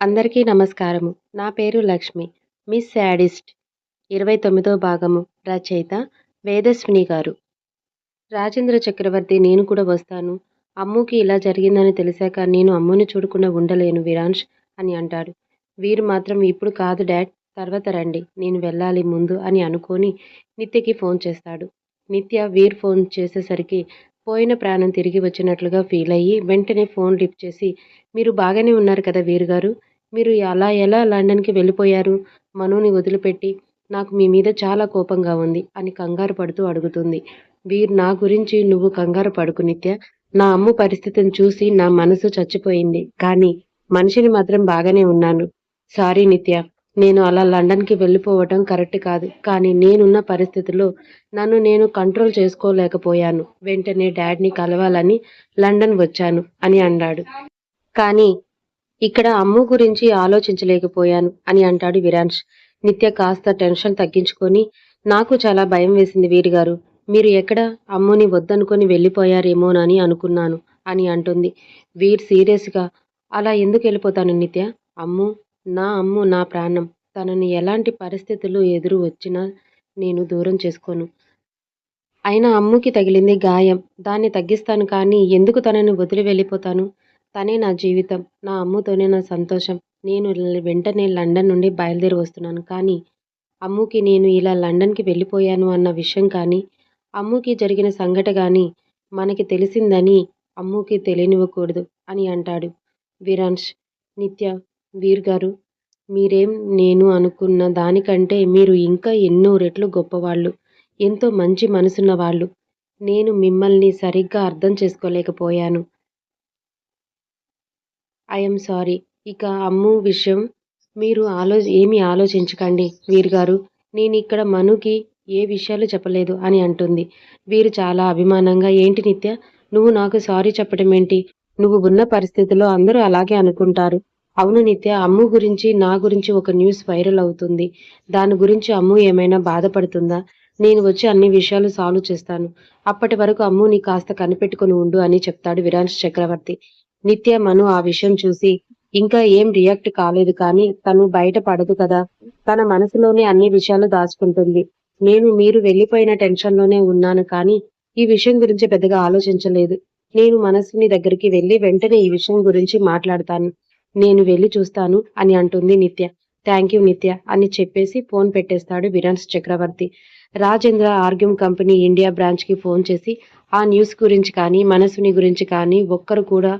అందరికీ నమస్కారము. నా పేరు లక్ష్మి. Miss sadist. ఇరవై తొమ్మిదో భాగము. రచయిత వేదస్విని గారు. రాజేంద్ర చక్రవర్తి నేను కూడా వస్తాను. అమ్ముకి ఇలా జరిగిందని తెలిసాక నేను అమ్ముని చూడకుండా ఉండలేను విరాంష్ అని అంటాడు. వీరు మాత్రం ఇప్పుడు కాదు డాడ్ తర్వాత రండి. నేను వెళ్ళాలి ముందు అని అనుకొని నిత్యకి ఫోన్ చేస్తాడు. నిత్య వీర్ ఫోన్ చేసేసరికి పోయిన ప్రాణం తిరిగి వచ్చినట్లుగా ఫీల్ అయ్యి వెంటనే ఫోన్ లిఫ్ట్ చేసి మీరు బాగానే ఉన్నారు కదా వీరు గారు మీరు అలా ఎలా లండన్కి వెళ్ళిపోయారు? మనుని వదిలిపెట్టి నాకు మీ మీద చాలా కోపంగా ఉంది అని కంగారు పడుతూ అడుగుతుంది. వీర్ నా గురించి నువ్వు కంగారు పడుకు నిత్య. నా అమ్ము పరిస్థితిని చూసి నా మనసు చచ్చిపోయింది. కానీ మనిషిని మాత్రం బాగానే ఉన్నాను. సారీ నిత్య. నేను అలా లండన్కి వెళ్ళిపోవటం కరెక్ట్ కాదు. కానీ నేనున్న పరిస్థితిలో నన్ను నేను కంట్రోల్ చేసుకోలేకపోయాను. వెంటనే డాడ్ని కలవాలని లండన్ వచ్చాను అని అన్నాడు. కానీ ఇక్కడ అమ్ము గురించి ఆలోచించలేకపోయాను అని అంటాడు విరాంష్. నిత్య కాస్త టెన్షన్ తగ్గించుకొని నాకు చాలా భయం వేసింది వీరిగారు. మీరు ఎక్కడ అమ్ముని వద్దనుకొని వెళ్ళిపోయారేమోనని అనుకున్నాను అని అంటుంది. వీర్ సీరియస్గా అలా ఎందుకు వెళ్ళిపోతాను నిత్య? అమ్ము నా అమ్ము నా ప్రాణం. తనని ఎలాంటి పరిస్థితులు ఎదురు వచ్చినా నేను దూరం చేసుకోను. అయినా అమ్ముకి తగిలింది గాయం. దాన్ని తగ్గిస్తాను కానీ ఎందుకు తనని వదిలి వెళ్ళిపోతాను? తనే నా జీవితం నా అమ్ముతోనే నా సంతోషం. నేను వెంటనే లండన్ నుండి బయలుదేరి వస్తున్నాను. కానీ అమ్ముకి నేను ఇలా లండన్కి వెళ్ళిపోయాను అన్న విషయం కానీ అమ్ముకి జరిగిన సంఘట కానీ మనకి తెలిసిందని అమ్ముకి తెలియనివ్వకూడదు అని అంటాడు విరాంష్ నిత్య వీర్ గారు మీరేం నేను అనుకున్న దానికంటే మీరు ఇంకా ఎన్నో రెట్లు గొప్పవాళ్ళు ఎంతో మంచి మనసున్న వాళ్ళు. నేను మిమ్మల్ని సరిగ్గా అర్థం చేసుకోలేకపోయాను. ఐఎమ్ సారీ ఇక అమ్ము విషయం మీరు ఆలో ఏమీ ఆలోచించకండి వీరు గారు నేను ఇక్కడ మనుకి ఏ విషయాలు చెప్పలేదు అని అంటుంది. వీరు చాలా అభిమానంగా ఏంటి నిత్య? నువ్వు నాకు సారీ చెప్పడం ఏంటి? నువ్వు ఉన్న పరిస్థితిలో అందరూ అలాగే అనుకుంటారు. అవును నిత్య అమ్ము గురించి నా గురించి ఒక న్యూస్ వైరల్ అవుతుంది. దాని గురించి అమ్ము ఏమైనా బాధపడుతుందా? నేను వచ్చి అన్ని విషయాలు సాల్వ్ చేస్తాను. అప్పటి వరకు అమ్ముని కాస్త కనిపెట్టుకుని ఉండు అని చెప్తాడు విరాంశ్ చక్రవర్తి. నిత్య మను ఆ విషయం చూసి ఇంకా ఏం రియాక్ట్ కాలేదు కానీ తను బయట పడదు కదా. తన మనసులోనే అన్ని విషయాలు దాచుకుంటుంది. నేను మీరు వెళ్ళిపోయిన టెన్షన్లోనే ఉన్నాను కానీ ఈ విషయం గురించి పెద్దగా ఆలోచించలేదు. నేను మనసుని దగ్గరికి వెళ్ళి వెంటనే ఈ విషయం గురించి మాట్లాడతాను. నేను వెళ్ళి చూస్తాను అని అంటుంది నిత్య. థ్యాంక్ యూ నిత్య అని చెప్పేసి ఫోన్ పెట్టేస్తాడు విరాన్స్ చక్రవర్తి. రాజేంద్ర ఆర్గ్యం కంపెనీ ఇండియా బ్రాంచ్కి ఫోన్ చేసి ఆ న్యూస్ గురించి కానీ మనసుని గురించి కానీ ఒక్కరు కూడా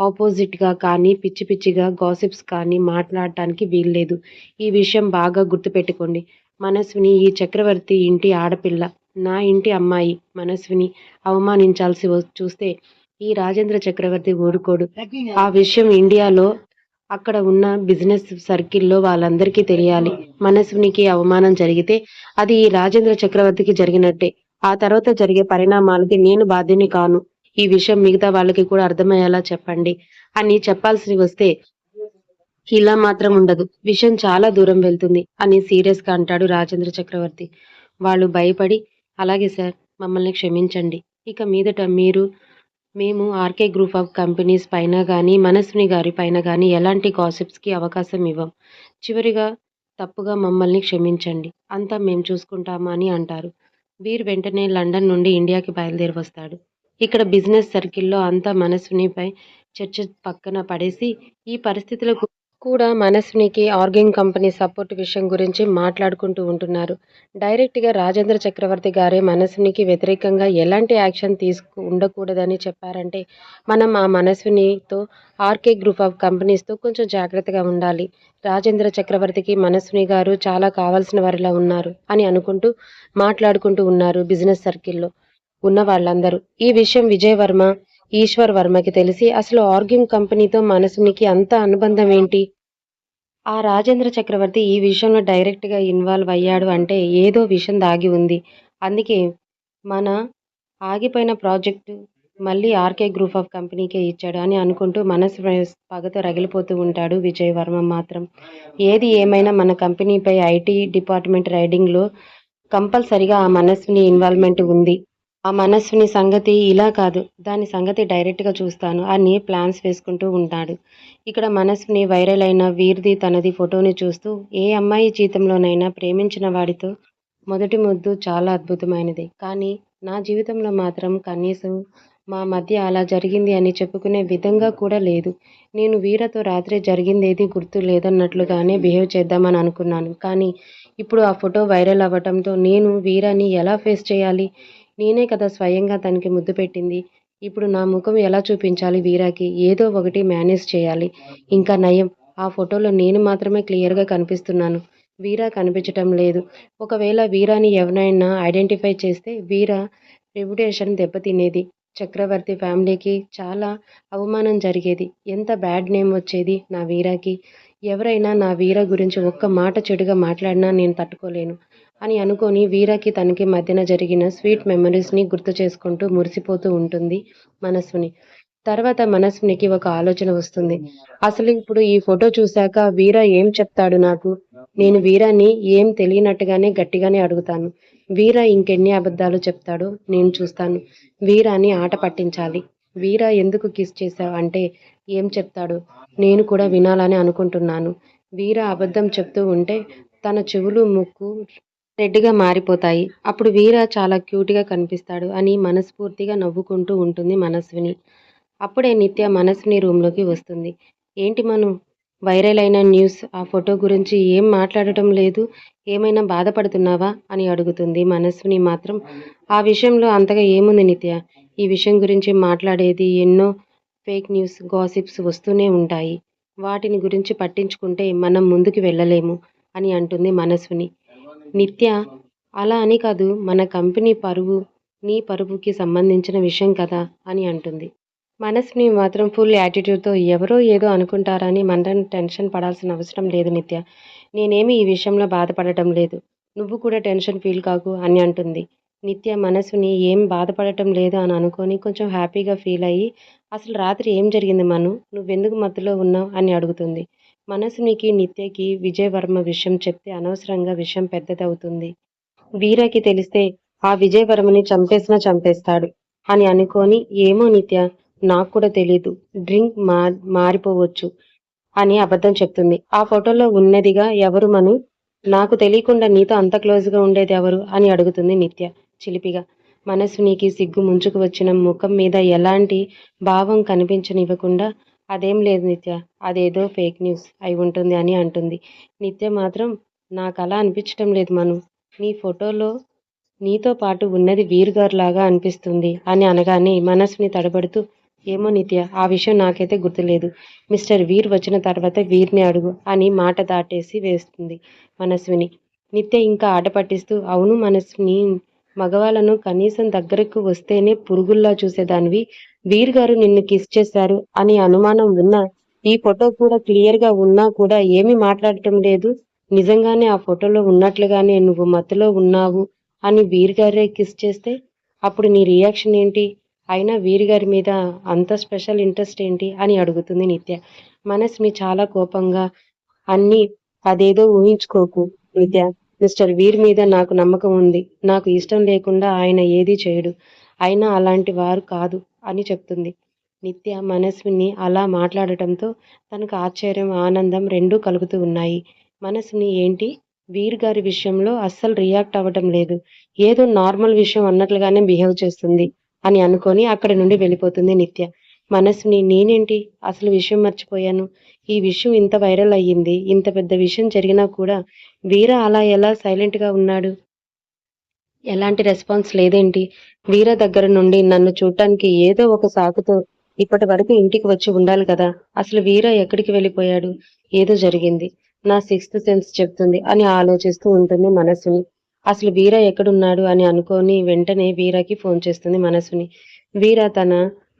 ఆపోజిట్గా కానీ పిచ్చి పిచ్చిగా గాసిప్స్ కానీ మాట్లాడటానికి వీల్లేదు. ఈ విషయం బాగా గుర్తుపెట్టుకోండి. మనస్విని ఈ చక్రవర్తి ఇంటి ఆడపిల్ల నా ఇంటి అమ్మాయి మనస్విని అవమానించాల్సి వ- చూస్తే ఈ రాజేంద్ర చక్రవర్తి ఊరుకోడు. ఆ విషయం ఇండియాలో అక్కడ ఉన్న బిజినెస్ సర్కిల్లో వాళ్ళందరికీ తెలియాలి. మనస్వినికి అవమానం జరిగితే అది ఈ రాజేంద్ర చక్రవర్తికి జరిగినట్టే. ఆ తర్వాత జరిగే పరిణామాలకి నేను బాధ్యుని కాను. ఈ విషయం మిగతా వాళ్ళకి కూడా అర్థమయ్యేలా చెప్పండి. అని చెప్పాల్సి వస్తే ఇలా మాత్రం ఉండదు. విషయం చాలా దూరం వెళ్తుంది అని సీరియస్గా అంటాడు రాజేంద్ర చక్రవర్తి. వాళ్ళు భయపడి అలాగే సార్ మమ్మల్ని క్షమించండి. ఇక మీదట మీరు మేము ఆర్కే గ్రూప్ ఆఫ్ కంపెనీస్ పైన కానీ మనస్విని గారి పైన కానీ ఎలాంటి gossips అవకాశం ఇవ్వం. చివరిగా తప్పుగా మమ్మల్ని క్షమించండి. అంతా మేము చూసుకుంటామా అని అంటారు. వీర్ వెంటనే లండన్ నుండి ఇండియాకి బయలుదేరి వస్తాడు. ఇక్కడ బిజినెస్ సర్కిల్లో అంతా మనసునిపై చర్చ పక్కన పడేసి ఈ పరిస్థితులకు కూడా మనస్వినికి ఆర్గింగ్ కంపెనీ సపోర్ట్ విషయం గురించి మాట్లాడుకుంటూ ఉంటున్నారు. డైరెక్ట్గా రాజేంద్ర చక్రవర్తి గారే మనస్వినికి వ్యతిరేకంగా ఎలాంటి యాక్షన్ తీసుకు ఉండకూడదని చెప్పారంటే మనం ఆ మనస్వినితో ఆర్కే గ్రూప్ ఆఫ్ కంపెనీస్తో కొంచెం జాగ్రత్తగా ఉండాలి. రాజేంద్ర చక్రవర్తికి మనస్విని గారు చాలా కావాల్సిన వారిలా ఉన్నారు అని అనుకుంటూ మాట్లాడుకుంటూ ఉన్నారు బిజినెస్ సర్కిల్లో. ఉన్న వాళ్ళందరూ. ఈ విషయం విజయవర్మ ఈశ్వర్ వర్మకి తెలిసి అసలు ఆర్గింగ్ కంపెనీతో మనసునికి అంత అనుబంధం ఏంటి? ఆ రాజేంద్ర చక్రవర్తి ఈ విషయంలో డైరెక్ట్గా ఇన్వాల్వ్ అయ్యాడు అంటే ఏదో విషయం దాగి ఉంది. అందుకే మన ఆగిపోయిన ప్రాజెక్టు మళ్ళీ ఆర్కే గ్రూప్ ఆఫ్ కంపెనీకే ఇచ్చాడు అని అనుకుంటూ మనసు పగతో రగిలిపోతూ ఉంటాడు విజయవర్మ మాత్రం. ఏది ఏమైనా మన కంపెనీపై ఐటీ డిపార్ట్మెంట్ రైడింగ్లో కంపల్సరిగా ఆ మనస్సుని ఇన్వాల్వ్మెంట్ ఉంది. ఆ మనస్సుని సంగతి ఇలా కాదు. దాని సంగతి డైరెక్ట్గా చూస్తాను. అని ప్లాన్స్ వేసుకుంటూ ఉంటాడు. ఇక్కడ మనస్సుని వైరల్ అయిన వీరిది తనది ఫోటోని చూస్తూ ఏ అమ్మాయి జీవితంలోనైనా ప్రేమించిన వాడితో మొదటి ముద్దు చాలా అద్భుతమైనది. కానీ నా జీవితంలో మాత్రం కనీసం మా మధ్య అలా జరిగింది అని చెప్పుకునే విధంగా కూడా లేదు. నేను వీరతో రాత్రి జరిగిందేది గుర్తు లేదన్నట్లుగానే బిహేవ్ చేద్దామని అనుకున్నాను. కానీ ఇప్పుడు ఆ ఫోటో వైరల్ అవ్వటంతో నేను వీరాని ఎలా ఫేస్ చేయాలి? నేనే కదా స్వయంగా తనకి ముద్దు పెట్టింది. ఇప్పుడు నా ముఖం ఎలా చూపించాలి వీరాకి? ఏదో ఒకటి మేనేజ్ చేయాలి. ఇంకా నయం. ఆ ఫోటోలో నేను మాత్రమే క్లియర్గా కనిపిస్తున్నాను. వీరా కనిపించటం లేదు. ఒకవేళ వీరాని ఎవరైనా ఐడెంటిఫై చేస్తే వీరా రెప్యుటేషన్ దెబ్బతినేది. చక్రవర్తి ఫ్యామిలీకి చాలా అవమానం జరిగేది. ఎంత బ్యాడ్ నేమ్ వచ్చేది నా వీరాకి? ఎవరైనా నా వీర గురించి ఒక్క మాట చెడుగా మాట్లాడినా నేను తట్టుకోలేను అని అనుకొని వీరకి తనకి మధ్యన జరిగిన స్వీట్ మెమరీస్ని గుర్తు చేసుకుంటూ మురిసిపోతూ ఉంటుంది మనస్విని. తర్వాత మనస్వినికి ఒక ఆలోచన వస్తుంది. అసలు ఇప్పుడు ఈ ఫోటో చూశాక వీర ఏం చెప్తాడు నాకు? నేను వీరాని ఏం తెలియనట్టుగానే గట్టిగానే అడుగుతాను. వీర ఇంకెన్ని అబద్ధాలు చెప్తాడో నేను చూస్తాను. వీరాని ఆట పట్టించాలి. వీర ఎందుకు కిస్ చేశావు? అంటే ఏం చెప్తాడు? నేను కూడా వినాలని అనుకుంటున్నాను. వీర అబద్ధం చెప్తూ ఉంటే తన చెవులు ముక్కు రెడ్డిగా మారిపోతాయి. అప్పుడు వీర చాలా క్యూట్గా కనిపిస్తాడు అని మనస్ఫూర్తిగా నవ్వుకుంటూ ఉంటుంది మనస్విని. అప్పుడే నిత్య మనస్విని రూమ్లోకి వస్తుంది. ఏంటి మను? వైరల్ అయిన న్యూస్ ఆ ఫోటో గురించి ఏం మాట్లాడటం లేదు? ఏమైనా బాధపడుతున్నావా? అని అడుగుతుంది మనస్విని మాత్రం. ఆ విషయంలో అంతగా ఏముంది నిత్య? ఈ విషయం గురించి మాట్లాడేది ఎన్నో ఫేక్ న్యూస్ గాసిప్స్ వస్తూనే ఉంటాయి. వాటిని గురించి పట్టించుకుంటే మనం ముందుకు వెళ్ళలేము అని అంటుంది మనసుని నిత్య అలా అని కాదు మన కంపెనీ పరువు నీ పరువుకి సంబంధించిన విషయం కదా అని అంటుంది. మనసుని మాత్రం ఫుల్ యాటిట్యూడ్తో ఎవరో ఏదో అనుకుంటారని మనం టెన్షన్ పడాల్సిన అవసరం లేదు నిత్య. నేనేమి ఈ విషయంలో బాధపడటం లేదు. నువ్వు కూడా టెన్షన్ ఫీల్ కాకు అని అంటుంది. నిత్య మనసుని ఏం బాధపడటం లేదు అని అనుకొని కొంచెం హ్యాపీగా ఫీల్ అయ్యి అసలు రాత్రి ఏం జరిగింది మను? నువ్వెందుకు మత్తులో ఉన్నావు? అని అడుగుతుంది. మనసునికి నిత్యకి విజయవర్మ విషయం చెప్తే అనవసరంగా విషయం పెద్దదవుతుంది. వీరకి తెలిస్తే ఆ విజయవర్మని చంపేసినా చంపేస్తాడు అని అనుకొని ఏమో నిత్య నాకు కూడా తెలీదు. డ్రింక్ మా మారిపోవచ్చు అని అబద్ధం చెప్తుంది. ఆ ఫోటోలో ఉన్నదిగా ఎవరు మను? నాకు తెలియకుండా నీతో అంత క్లోజ్గా ఉండేది ఎవరు? అని అడుగుతుంది నిత్య. చిలిపిగా. మనసు నీకి సిగ్గు ముంచుకు వచ్చిన ముఖం మీద ఎలాంటి భావం కనిపించనివ్వకుండా అదేం లేదు నిత్య అదేదో ఫేక్ న్యూస్ అయి ఉంటుంది అని అంటుంది. నిత్య మాత్రం నాకు అలా అనిపించటం లేదు మను నీ ఫోటోలో నీతో పాటు ఉన్నది వీర్ గారు లాగా అనిపిస్తుంది అని అనగానే మనసుని తడబడుతూ ఏమో నిత్య ఆ విషయం నాకైతే గుర్తులేదు. మిస్టర్ వీర్ వచ్చిన తర్వాత వీర్ని అడుగు అని మాట దాటేసి వేస్తుంది మనస్విని నిత్య ఇంకా ఆట పట్టిస్తూ అవును మనస్విని మగవాళ్ళను కనీసం దగ్గరకు వస్తేనే పురుగుల్లా చూసేదానివి. వీర్ గారు నిన్ను కిస్ చేశారు అని అనుమానం ఉన్నా ఈ ఫోటో కూడా క్లియర్గా ఉన్నా కూడా ఏమీ మాట్లాడటం లేదు. నిజంగానే ఆ ఫోటోలో ఉన్నట్లుగానే నువ్వు మత్తులో ఉన్నావు అని వీర్ గారే కిస్ చేస్తే అప్పుడు నీ రియాక్షన్ ఏంటి? అయినా వీరి గారి మీద అంత స్పెషల్ ఇంట్రెస్ట్ ఏంటి అని అడుగుతుంది నిత్య. మనసుని చాలా కోపంగా అన్ని అదేదో ఊహించుకోకు నిత్య. మిస్టర్ వీర్ మీద నాకు నమ్మకం ఉంది. నాకు ఇష్టం లేకుండా ఆయన ఏదీ చేయడు. అయినా అలాంటి వారు కాదు అని చెప్తుంది. నిత్య మనస్విని అలా మాట్లాడటంతో తనకు ఆశ్చర్యం ఆనందం రెండూ కలుగుతూ ఉన్నాయి. మనసుని ఏంటి? వీర్ గారి విషయంలో అస్సలు రియాక్ట్ అవ్వటం లేదు. ఏదో నార్మల్ విషయం అన్నట్లుగానే బిహేవ్ చేస్తుంది అని అనుకొని అక్కడి నుండి వెళ్ళిపోతుంది నిత్య. మనసుని నేనేంటి? అసలు విషయం మర్చిపోయాను. ఈ విషయం ఇంత వైరల్ అయ్యింది. ఇంత పెద్ద విషయం జరిగినా కూడా వీర అలా ఎలా సైలెంట్గా ఉన్నాడు? ఎలాంటి రెస్పాన్స్ లేదేంటి? వీర దగ్గర నుండి నన్ను చూడటానికి ఏదో ఒక సాకుతో ఇప్పటి వరకు ఇంటికి వచ్చి ఉండాలి కదా. అసలు వీర ఎక్కడికి వెళ్ళిపోయాడు? ఏదో జరిగింది. నా సిక్స్త్ సెన్స్ చెప్తుంది అని ఆలోచిస్తూ ఉంటుంది మనసుని. అసలు వీర ఎక్కడున్నాడు అని అనుకొని వెంటనే వీరకి ఫోన్ చేస్తుంది మనసుని. వీర తన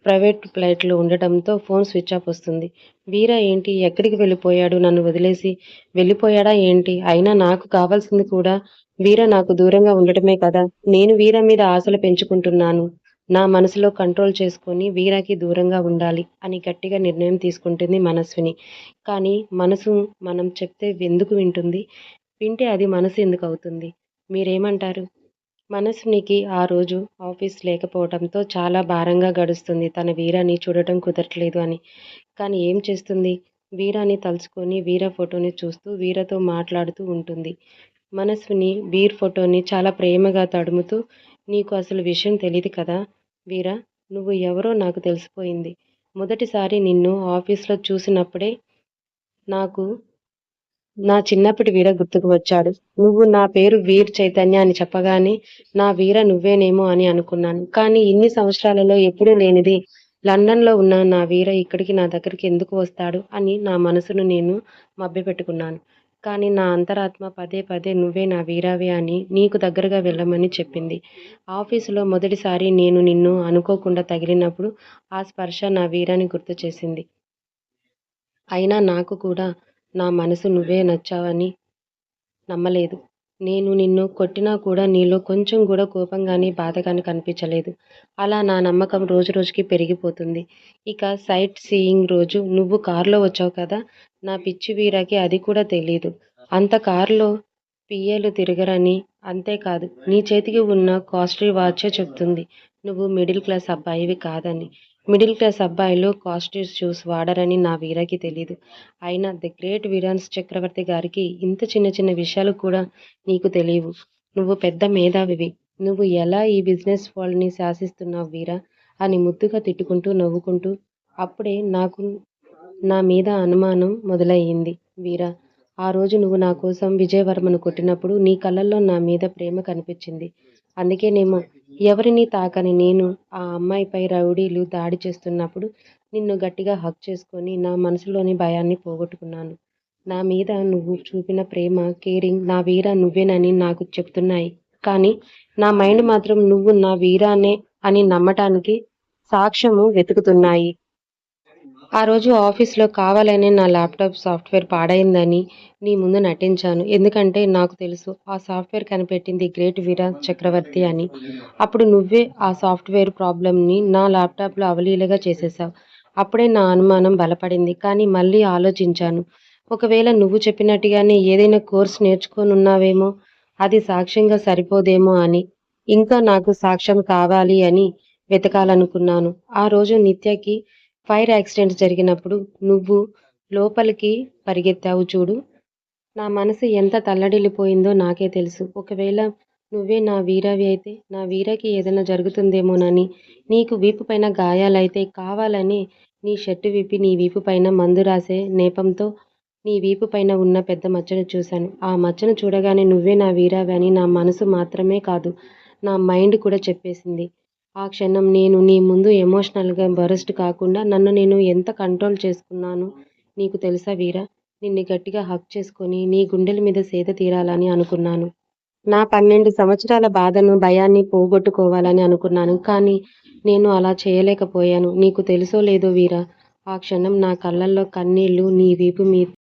ప్రైవేట్ ఫ్లైట్లో ఉండటంతో ఫోన్ స్విచ్ ఆఫ్ వస్తుంది. వీర ఏంటి? ఎక్కడికి వెళ్ళిపోయాడు? నన్ను వదిలేసి వెళ్ళిపోయాడా ఏంటి? అయినా నాకు కావాల్సింది కూడా వీర నాకు దూరంగా ఉండటమే కదా. నేను వీర మీద ఆశలు పెంచుకుంటున్నాను. నా మనసులో కంట్రోల్ చేసుకొని వీరాకి దూరంగా ఉండాలి అని గట్టిగా నిర్ణయం తీసుకుంటుంది మనస్విని. కానీ మనసు మనం చెప్తే ఎందుకు వింటుంది? వింటే అది మనసు ఎందుకు అవుతుంది? మీరేమంటారు? మనసునికి ఆ రోజు ఆఫీస్ లేకపోవడంతో చాలా భారంగా గడుస్తుంది. తన వీరాని చూడటం కుదరట్లేదు అని. కానీ ఏం చేస్తుంది? వీరాని తలుచుకొని వీర ఫోటోని చూస్తూ వీరతో మాట్లాడుతూ ఉంటుంది. మనసుని వీర్ ఫోటోని చాలా ప్రేమగా తడుముతూ నీకు అసలు విషయం తెలియదు కదా? వీర నువ్వు ఎవరో నాకు తెలిసిపోయింది. మొదటిసారి నిన్ను ఆఫీస్లో చూసినప్పుడే నాకు నా చిన్నప్పటి వీర గుర్తుకు వచ్చాడు. నువ్వు నా పేరు వీర్ చైతన్య అని చెప్పగానే నా వీర నువ్వేనేమో అని అనుకున్నాను. కానీ ఇన్ని సంవత్సరాలలో ఎప్పుడూ లేనిది లండన్లో ఉన్న నా వీర ఇక్కడికి నా దగ్గరికి ఎందుకు వస్తాడు అని నా మనసును నేను మభ్యపెట్టుకున్నాను. కానీ నా అంతరాత్మ పదే పదే నువ్వే నా వీరావే అని నీకు దగ్గరగా వెళ్ళమని చెప్పింది. ఆఫీసులో మొదటిసారి నేను నిన్ను అనుకోకుండా తగిలినప్పుడు ఆ స్పర్శ నా వీరాన్ని గుర్తు చేసింది. అయినా నాకు కూడా నా మనసు నువ్వే నచ్చావని నమ్మలేదు. నేను నిన్ను కొట్టినా కూడా నీలో కొంచెం కూడా కోపం కానీ బాధ కానీ కనిపించలేదు. అలా నా నమ్మకం రోజు రోజుకి పెరిగిపోతుంది. ఇక సైట్ సీయింగ్ రోజు నువ్వు కారులో వచ్చావు కదా? నా పిచ్చి వీరాకి అది కూడా తెలియదు అంత కారులో పిఏలు తిరగరని అంతేకాదు. నీ చేతికి ఉన్న కాస్ట్లీ వాచే చెప్తుంది. నువ్వు మిడిల్ క్లాస్ అబ్బాయివి కాదని. మిడిల్ క్లాస్ అబ్బాయిలు కాస్ట్యూస్ షూస్ వాడరని నా వీరకి తెలీదు. అయినా ది గ్రేట్ వీరాన్స్ చక్రవర్తి గారికి ఇంత చిన్న చిన్న విషయాలు కూడా నీకు తెలియవు. నువ్వు పెద్ద మేధావివి. నువ్వు ఎలా ఈ బిజినెస్ వరల్డ్ని శాసిస్తున్నావు వీరా? అని ముద్దుగా తిట్టుకుంటూ నవ్వుకుంటూ అప్పుడే నాకు నా మీద అనుమానం మొదలయ్యింది. వీరా ఆ రోజు నువ్వు నా కోసం విజయవర్మను కొట్టినప్పుడు నీ కళ్ళల్లో నా మీద ప్రేమ కనిపించింది. అందుకేనేమో ఎవరిని తాకని నేను ఆ అమ్మాయిపై రౌడీలు దాడి చేస్తున్నప్పుడు నిన్ను గట్టిగా హక్ చేసుకొని నా మనసులోని భయాన్ని పోగొట్టుకున్నాను. నా మీద నువ్వు చూపిన ప్రేమ కేరింగ్ నా వీర నువ్వేనని నాకు చెప్తున్నాయి. కానీ నా మైండ్ మాత్రం నువ్వు నా వీరానే అని నమ్మటానికి సాక్ష్యము వెతుకుతున్నాయి. ఆ రోజు ఆఫీస్లో కావాలనే నా ల్యాప్టాప్ సాఫ్ట్వేర్ పాడైందని నీ ముందు నటించాను. ఎందుకంటే నాకు తెలుసు ఆ సాఫ్ట్వేర్ కనిపెట్టింది గ్రేట్ విరాజ్ చక్రవర్తి అని. అప్పుడు నువ్వే ఆ సాఫ్ట్వేర్ ప్రాబ్లమ్ని నా ల్యాప్టాప్లో అవలీలగా చేసేసావు. అప్పుడే నా అనుమానం బలపడింది కానీ మళ్ళీ ఆలోచించాను. ఒకవేళ నువ్వు చెప్పినట్టుగానే ఏదైనా కోర్స్ నేర్చుకోనున్నావేమో అది సాక్ష్యంగా సరిపోదేమో అని. ఇంకా నాకు సాక్ష్యం కావాలి అని వెతకాలనుకున్నాను. ఆ రోజు నిత్యకి ఫైర్ యాక్సిడెంట్ జరిగినప్పుడు నువ్వు లోపలికి పరిగెత్తావు చూడు. నా మనసు ఎంత తల్లడిల్లిపోయిందో నాకే తెలుసు. ఒకవేళ నువ్వే నా వీరవి అయితే నా వీరకి ఏదైనా జరుగుతుందేమోనని నీకు వీపు పైన గాయాలైతే కావాలని నీ షర్టు విప్పి నీ వీపు పైన మందు రాసే నేపంతో నీ వీపు పైన ఉన్న పెద్ద మచ్చను చూశాను. ఆ మచ్చను చూడగానే నువ్వే నా వీరావి అని నా మనసు మాత్రమే కాదు నా మైండ్ కూడా చెప్పేసింది. ఆ క్షణం నేను నీ ముందు ఎమోషనల్గా బరస్ట్ కాకుండా నన్ను నేను ఎంత కంట్రోల్ చేసుకున్నాను నీకు తెలుసా వీరా? నిన్ను గట్టిగా హక్ చేసుకొని నీ గుండెల మీద సేద తీరాలని అనుకున్నాను. నా పన్నెండు సంవత్సరాల బాధను భయాన్ని పోగొట్టుకోవాలని అనుకున్నాను. కానీ నేను అలా చేయలేకపోయాను. నీకు తెలుసో లేదో వీరా? ఆ క్షణం నా కళ్ళల్లో కన్నీళ్ళు నీ వీపు మీ